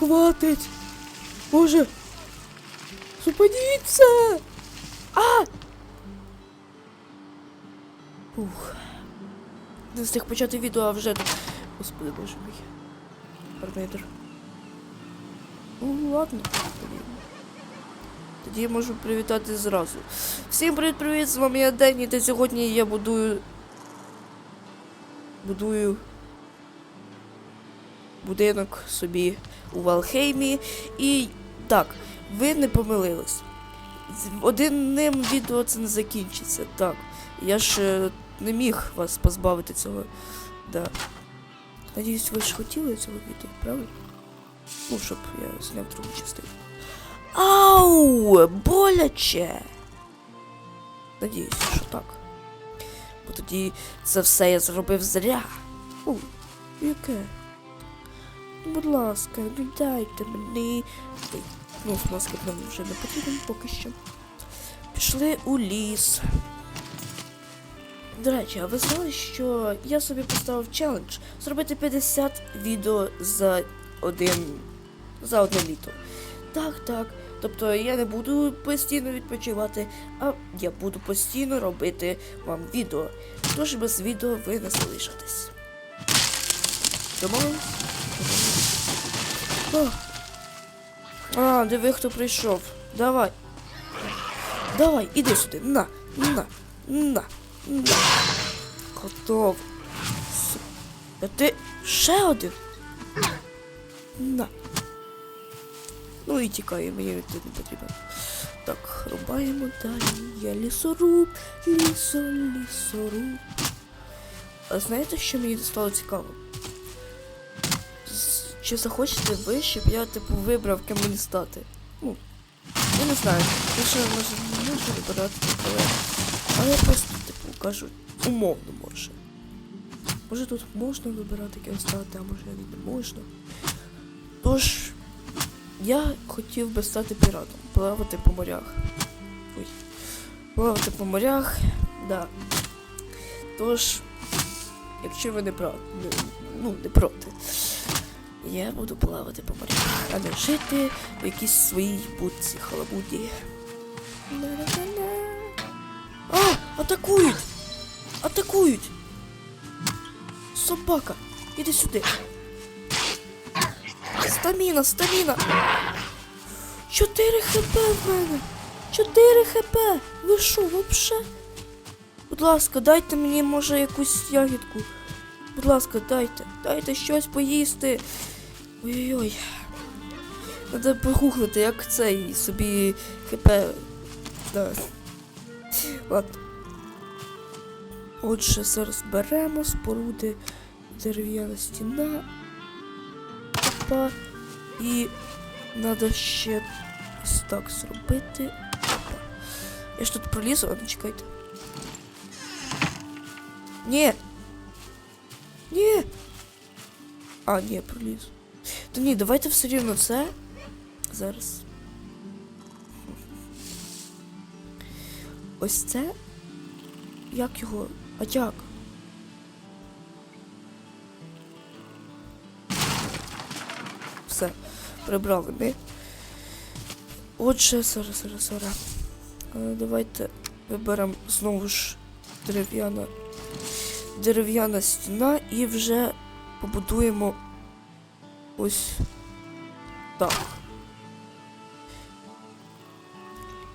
Хватить! Боже! Зупиніться! А! Ух. Не встиг почати відео, а вже. Господи боже мій. Пармейдер. Ну, ладно. Тоді. Тоді я можу привітати зразу. Всім привіт-привіт! З вами я Дені, та сьогодні я будую. Будую будинок собі у Валхеймі. І так, ви не помилились. Одним відео це не закінчиться. Так. Я ж е, не міг вас позбавити цього. Да. Надіюсь, ви ж хотіли цього відео, правильно? Ну, щоб я зняв другу частину. Ау! Боляче! Надіюсь, що так. Бо тоді це все я зробив зря. У, яке? Ну, Будь ласка, не дайте мені. Ну, маски нам вже не потрібен поки що. Пішли у ліс. До речі, а ви знали, що я собі поставив челендж зробити 50 відео за один. за одне літо. Так, так. Тобто я не буду постійно відпочивати, а я буду постійно робити вам відео. Тож без відео ви не залишитесь. Домовились? А, диви, хто прийшов. Давай. Давай, іди сюди. На, на, на, на. Готов. С- А ти ще один? На. Ну і тікає, мені не потрібен. Так, рубаємо далі. Я лісоруб, лісо, лісоруб. А знаєте, що мені стало цікаво? Чи захочете ви, щоб я типу вибрав ким мені стати? Ну, я не знаю. Ще може не можу вибирати, але. Але я просто, типу, кажу, умовно може. Може тут можна вибирати ким стати, а може не можна. Тож, я хотів би стати піратом, плавати по морях. Ой. Плавати по морях, да. Тож, якщо ви не проти, ну, не проти, я буду плавати по морях, а не жити в якійсь своїй будці халабуді. А! Атакують! Атакують! Собака! Іди сюди! Стаміна, стаміна! Чотири хп в мене! Чотири хп! Ви що, вообще? Будь ласка, дайте мені, може, якусь ягідку. Будь ласка, дайте, дайте щось поїсти. Ой-ой-ой. Треба погуглити, як цей собі хп. Да. Ладно. Отже, зараз беремо споруди дерев'яна стіна. Опа. І треба ще ось так зробити. Опа. Я ж тут пролізу, а ну чекайте. Ні. Ні. А, ні, проліз. Та ні, давайте все рівно це. Зараз. Ось це. Як його? А як? Все, прибрали ми. Отже, зараз, зараз, зараз. Е, Давайте виберемо знову ж дерев'яна дерев'яна стіна і вже побудуємо ось так.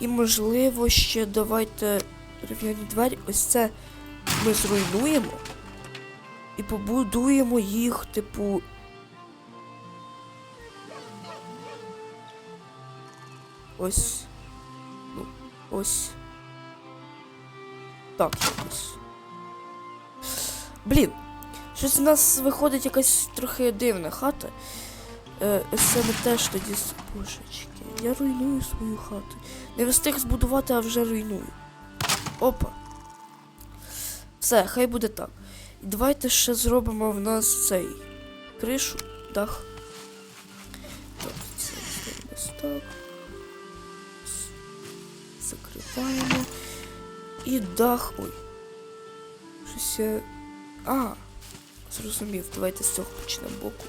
І можливо ще давайте дерев'яні двері. Ось це ми зруйнуємо і побудуємо їх, типу. Ось. Ну, ось. Так, якось. Блін. Щось у нас виходить якась трохи дивна хата. Е, ми теж тоді Божечки. Я руйную свою хату. Не встиг збудувати, а вже руйную. Опа. Все, хай буде так. І давайте ще зробимо в нас цей кришу, дах. Так, це ось так. Закриваємо. І дах. Ой. Щось я. А, зрозумів, давайте з цього почнемо боку.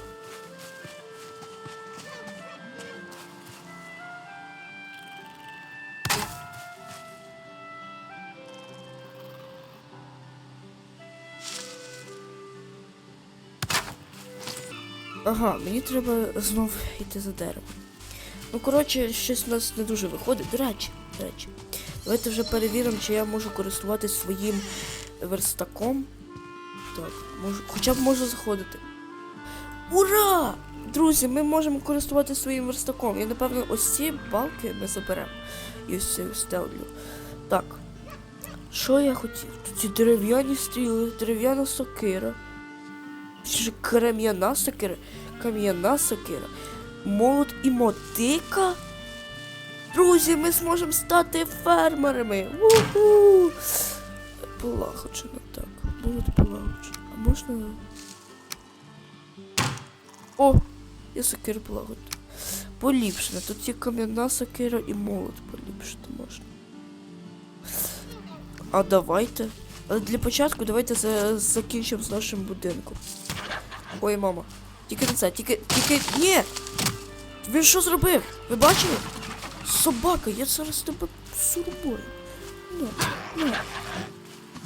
Ага, мені треба знов йти за дерево. Ну, коротше, щось в нас не дуже виходить. До речі, до речі. Давайте вже перевіримо, чи я можу користуватись своїм верстаком. Так, можу. Хоча б можу заходити. Ура! Друзі, ми можемо користуватися своїм верстаком. І напевно ось ці балки ми заберемо. І ось цю стелю. Так. Що я хотів? Тут ці дерев'яні стріли, дерев'яна сокира. Чи крем'яна сокира? Кам'яна сокира. Молот і мотика? Друзі, ми зможемо стати фермерами. Уху! Полагоджено так. Молот полагоджено. А можна. О! Я сокиру полагоджу. Поліпшено. Тут є кам'яна сокира і молот поліпшити можна. А давайте. Але для початку давайте за... закінчимо з нашим будинком. Ой, мама. Тільки не це, тільки. тільки. Ні! Він що зробив? Ви бачили? Собака, я зараз тебе сурбую. На, на.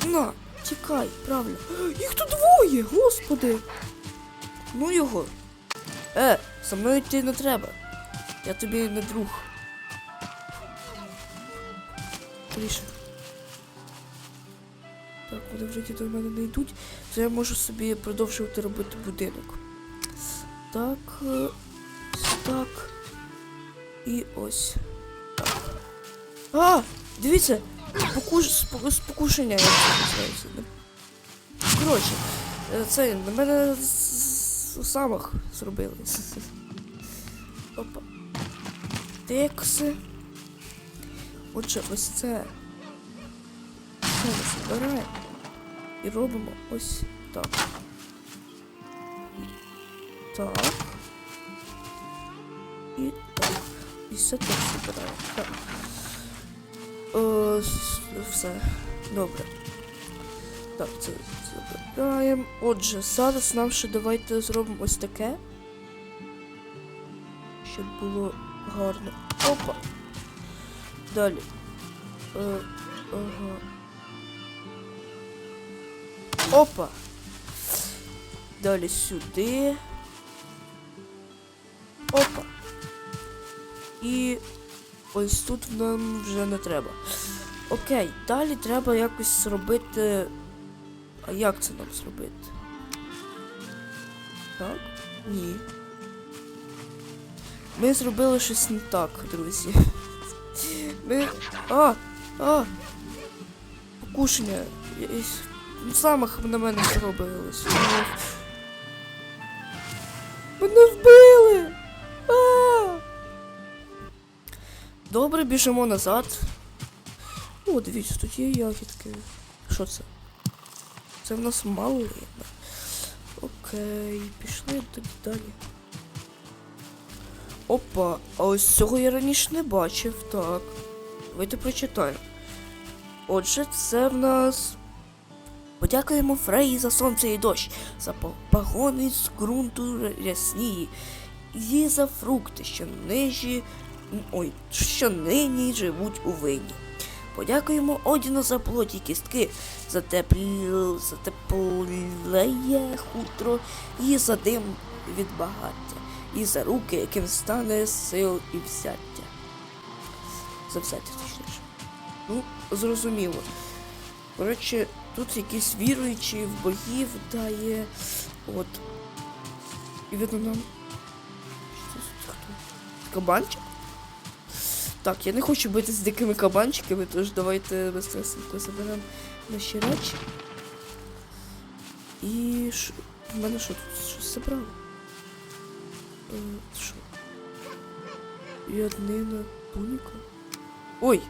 На, тікай, правильно. Їх тут двоє, господи. Ну його. Е, со мною йти не треба. Я тобі не друг. Ріше. Так, вони вже до мене не йдуть, то я можу собі продовжувати робити будинок. Так. е, Так. І ось. А! Дивіться! Покуш... спо- Спокушення. Коротше, е, це на мене самах зробили. Опа. Текси. Отже, ось це. Це ми збираємо. І робимо ось так. Так. І так. І все так збираємо. Так. О, все. Добре. Так, це забираємо. Отже, зараз нам ще давайте зробимо ось таке. Щоб було гарно. Опа. Далі. Е, ага. Опа. Далі сюди. Опа. І ось тут нам вже не треба. Окей, далі треба якось зробити. А як це нам зробити? Так? Ні. Ми зробили щось не так, друзі. Ми. А! А! Покушення. Самих на мене зробилось. Мене вбили! Добре, біжимо назад. О, дивіться, тут є ягідки. Що це? Це в нас малина. Окей, пішли тоді далі. Опа, а ось цього я раніше не бачив, так. Давайте прочитаємо. Отже, це в нас. Подякуємо Фреї за сонце і дощ, за по- погони з ґрунту рясні, і за фрукти, що нижі, ой, що нині живуть у вині. Подякуємо Одіну за плоті кістки, за теплеє хутро і за дим від багаття, і за руки, яким стане сил і взяття. За взяття, точніше. Ну, зрозуміло. Коротше, тут якісь віруючі в богів дає. От. І видно нам. Що це? Кабанчик? Так, я не хочу бити з дикими кабанчиками, тож давайте безстресенько заберемо наші речі. І що? В мене що тут щось забрало? Е, що? Яднина туніка? Ой!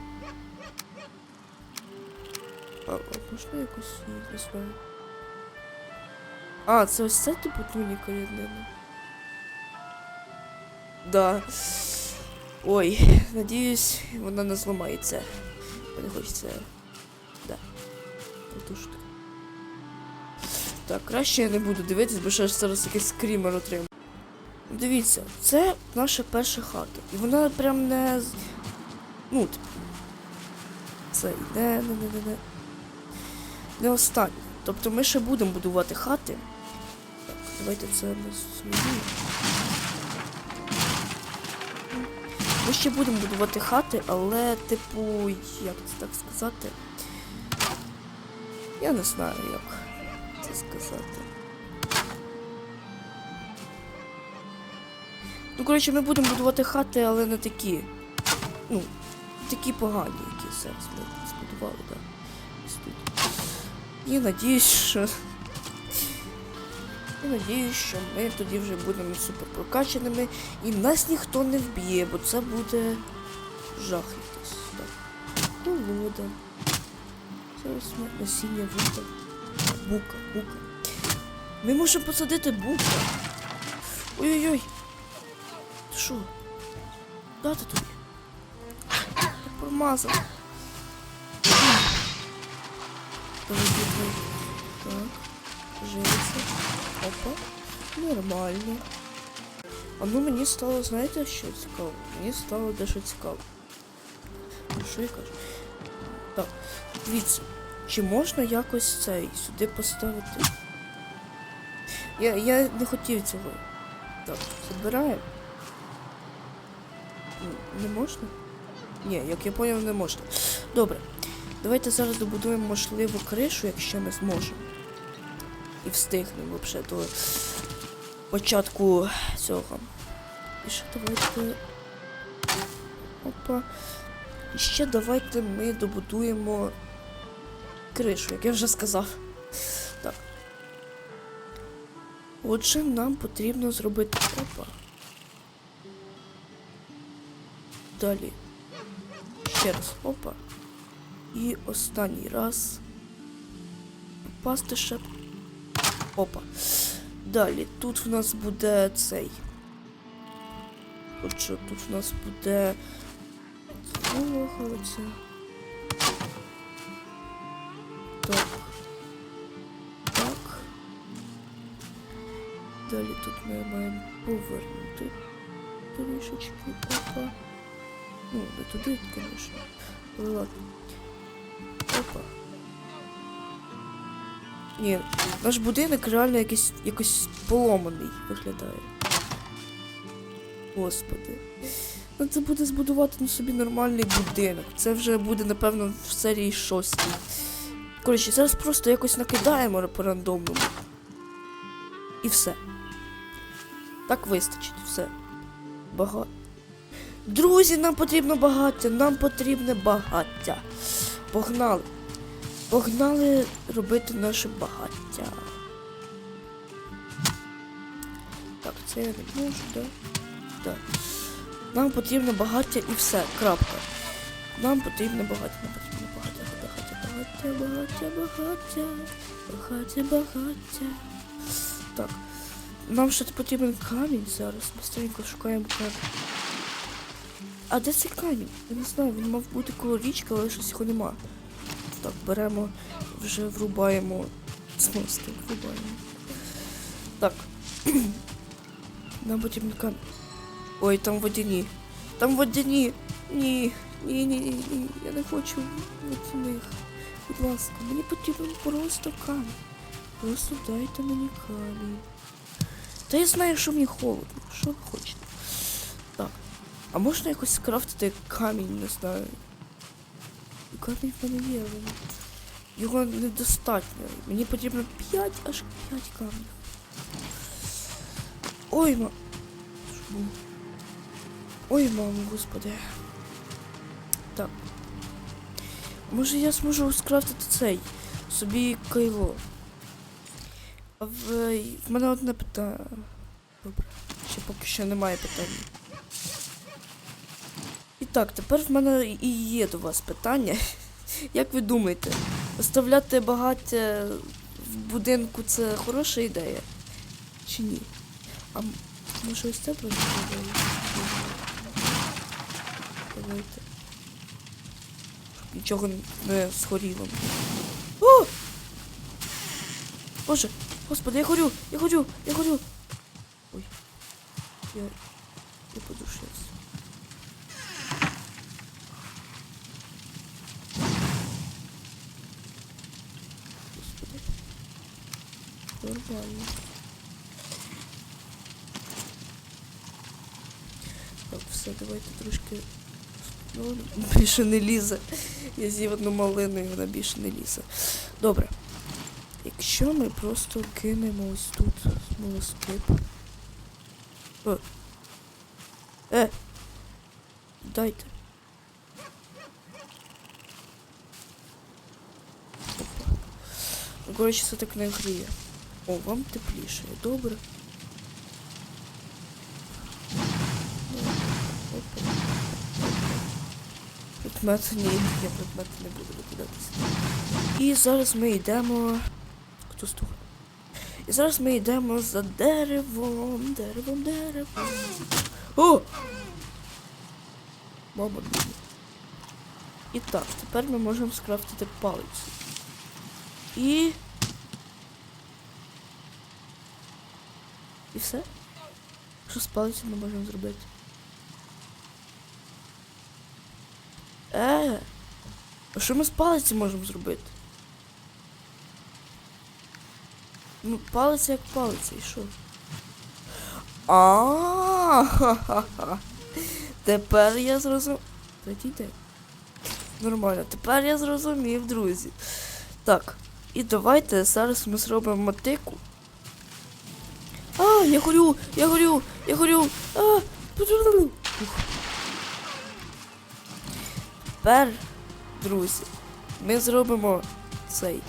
А, а можна якось не. А, це ось це типу туніка яднина? Да. Ой, надіюсь, вона не зламається. Мені хочеться. Да. Потушити. Так, краще я не буду дивитись, бо ще ж зараз якийсь скрімер отримаю. Дивіться, це наша перша хата. І вона прям не. Ну, типу. Це не, не, не, не, не. Не остання. Тобто ми ще будемо будувати хати. Так, давайте це на свої. Ми ще будемо будувати хати, але, типу, як це так сказати? Я не знаю, як це сказати. Ну, коротше, ми будемо будувати хати, але не такі. Ну, такі погані, які зараз ми збудували, так. Тут. І надіюсь, що. І надіюсь, що ми тоді вже будемо супер прокачаними і нас ніхто не вб'є, бо це буде жах якийсь. Так. Колода. Зараз ми насіння вийде. Бука, бука. Ми можемо посадити бука. Ой-ой-ой. Ти що? Дати тобі? Промазав. Давай, давай. Так. Живиться. Опа. Нормально. А ну мені стало, знаєте, що цікаво? Мені стало дещо цікаво. Що я кажу? Так, дивіться, чи можна якось цей сюди поставити? Я, я не хотів цього. Так, забираємо. Не можна? Ні, як я поняв, не можна. Добре. Давайте зараз добудуємо, можливо, кришу, якщо ми зможемо. І встигнемо взагалі до початку цього. І ще давайте. Опа. І ще давайте ми добудуємо кришу, як я вже сказав. Так. Отже, нам потрібно зробити. Опа. Далі. Ще раз. Опа. І останній раз. Попасти ще. Опа. Далі. Тут в нас буде цей. Отже, тут в нас буде. Так. Так. Далі тут ми маємо повернути трішечки. Опа. Ну, не туди, звісно. Ладно. Опа. Ні, наш будинок реально якийсь якось поломаний виглядає. Господи. Ну це буде збудувати на собі нормальний будинок. Це вже буде, напевно, в серії шостій. Коротше, зараз просто якось накидаємо по рандомному. І все. Так вистачить, все. Багато. Друзі, нам потрібно багаття, нам потрібне багаття. Погнали. Погнали робити наше багаття. Так, це я не можу, да? Так. Нам потрібно багаття і все. Крапка. Нам потрібно багаття, нам потрібно багаття, багаття, багаття, багаття, багаття, багаття, багаття. Так. Нам ще потрібен камінь зараз. Быстренько шукаємо камінь. А де цей камінь? Я не знаю, він мав бути коло річки, але щось його нема. Так, беремо, вже врубаємо. Смости, врубаємо. Так. Нам потрібен камінь. Ой, там водяні. Там водяні. Ні. Ні, ні, ні, ні. Я не хочу водяних. Будь ласка, мені потрібен просто камінь. Просто дайте мені камінь. Та я знаю, що мені холодно. Що ви хочете? Так. А можна якось скрафтити камінь, не знаю. Камінь в мене його недостатньо. Мені потрібно 5, аж 5 камнів. Ой, ма. Ой, мамо, господи. Так. Може я зможу скрафтити цей собі кайло. В, в мене одне питання. Добре. Ще поки що немає питань. Так, тепер в мене і є до вас питання. Як ви думаєте, оставляти багаття в будинку це хороша ідея? Чи ні? А може ось це просто? Давайте. Нічого не згоріло. О! Боже, господи, я горю, я горю, я горю. Ой. Я подушився. Господи. Нормально. все, давайте трошки. Ну, більше не лізе. Я з'їв одну малину і вона більше не лізе. Добре. Якщо ми просто кинемо ось тут смолоскип. Е. Дайте. Ну, коротше, це так не гріє. О, вам тепліше, добре. Предмет ні, я предмет не буду викидатися. І зараз ми йдемо. Хто стух? І зараз ми йдемо за деревом, деревом, деревом. О! Мама мія. І так, тепер ми можемо скрафтити палицю. І. І все? Що з палицею ми можемо зробити? Е, а що ми з палиці можемо зробити? Ну, палиця як палиця, і що? А-ха-ха-ха. Тепер я зрозумів. Пройдіть. Нормально, тепер я зрозумів, друзі. Так, і давайте зараз ми зробимо мотику. А, я горю, я горю, я горю. А, Ух. Тепер, друзі, ми зробимо цей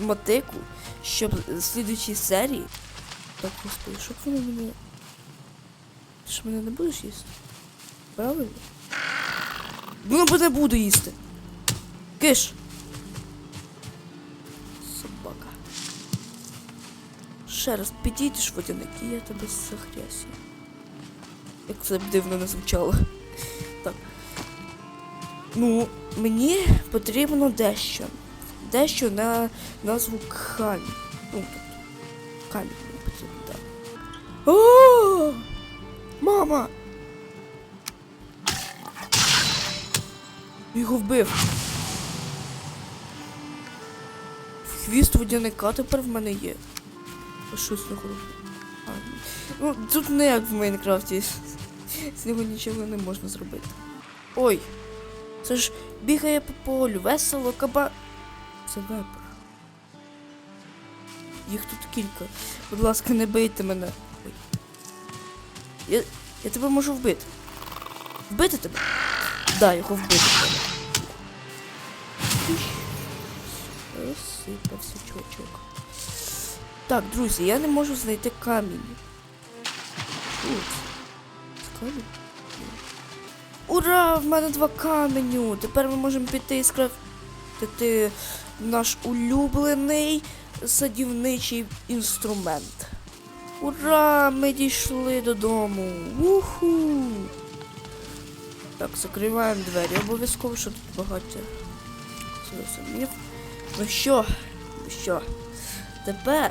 мотику, щоб в слідуючій серії. Так, господи, щоб воно мене. Ти ж мене не будеш їсти? Правильно? Ну не буду їсти. Киш. Собака. Ще раз підійдеш водяник, і я тебе захрясю. Як це б дивно не звучало. Ну, мені потрібно дещо. Дещо на назву камінь. Ну, тобто, камінь мені потрібно, так. О! Мама! Його вбив. Хвіст водяника тепер в мене є. А не хочу. А, ну, тут не як в Майнкрафті. З нього нічого не можна зробити. Ой! Це ж бігає по полю, весело, каба. Це вепер. Їх тут кілька. Будь ласка, не бийте мене. Ой. Я, я тебе можу вбити. Вбити тебе? Да, його вбити треба. Розсипався чувачок. Так, друзі, я не можу знайти камінь. Це камінь? Ура! В мене два каменю! Тепер ми можемо піти і скрафтити наш улюблений садівничий інструмент. Ура! Ми дійшли додому! Уху! Так, закриваємо двері. Обов'язково, що тут зрозумів. Ну що? Ну що? Тепер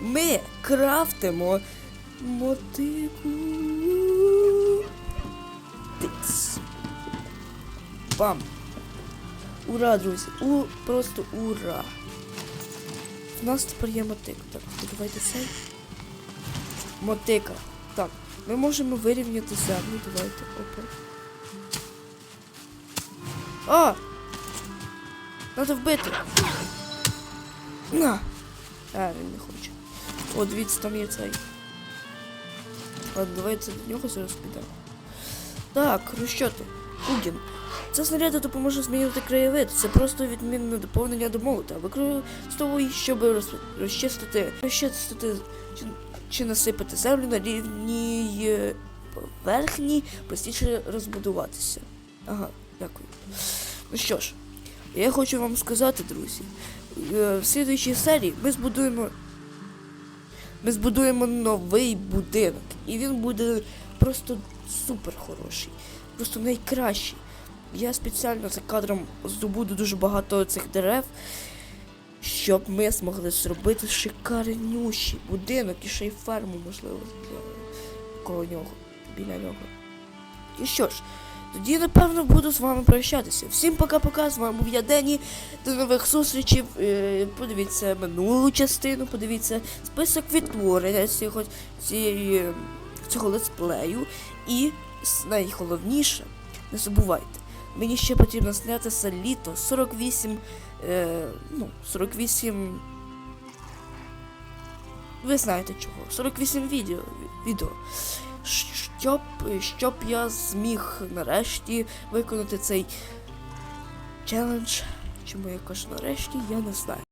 ми крафтимо мотику. Тиц. Бам! Ура, друзі! У просто ура! У нас тепер є мотик. Так, давайте цей. Мотика. Так, ми можемо вирівняти землю. Давайте. Опа. А! Надо вбити. На! А, він не хоче. О, дивіться, там є цей. Ладно, давайте до нього зараз підемо. Так, ну що ти? Кугін. Ця снаряда допоможе змінювати краєвид. Це просто відмінне доповнення до молота. Використовуй, щоб роз... розчистити, розчистити чи, чи насипати землю на рівній е, поверхні, простіше розбудуватися. Ага, дякую. Ну що ж, я хочу вам сказати, друзі, е, в слідуючій серії ми збудуємо. Ми збудуємо новий будинок. І він буде просто супер хороший. Просто найкращий. Я спеціально за кадром здобуду дуже багато цих дерев, щоб ми змогли зробити шикарнющий будинок і ще й ферму, можливо, для коло нього, біля нього. І що ж, тоді, напевно, буду з вами прощатися. Всім пока-пока, з вами був я Дені. До нових зустрічей. Е, Подивіться минулу частину, подивіться список відтворення цієї, цього летсплею. І найголовніше, не забувайте, мені ще потрібно зняти це літо 48, е, ну, 48 ви знаєте чого. 48 відео. відео. Щоб, щоб я зміг нарешті виконати цей челендж. Чому я кажу нарешті, я не знаю.